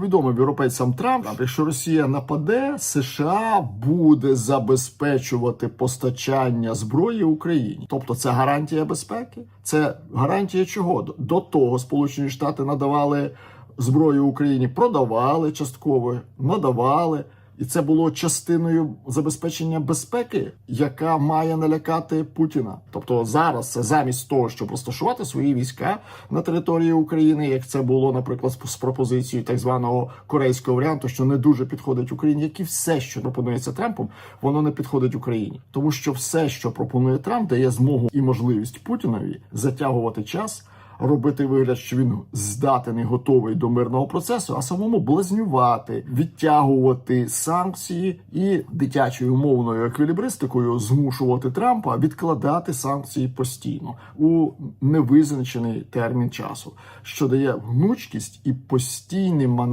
Повідомив європейцям Трамп, якщо Росія нападе, США буде забезпечувати постачання зброї Україні. Тобто це гарантія безпеки. Це гарантія чого? До- До того Сполучені Штати надавали зброю Україні, продавали частково, надавали. І це було частиною забезпечення безпеки, яка має налякати Путіна. Тобто зараз це замість того, щоб розташувати свої війська на території України, як це було, наприклад, з- пропозицією так званого корейського варіанту, що не дуже підходить Україні, як і все, що пропонується Трампом, воно не підходить Україні, тому що все, що пропонує Трамп, дає змогу і можливість Путінові затягувати час. Робити вигляд, що він здатен і готовий до мирного процесу, а самому блазнювати, відтягувати санкції і дитячою мовною еквілібристикою змушувати Трампа відкладати санкції постійно у невизначений термін часу, що дає гнучкість і постійний маневр.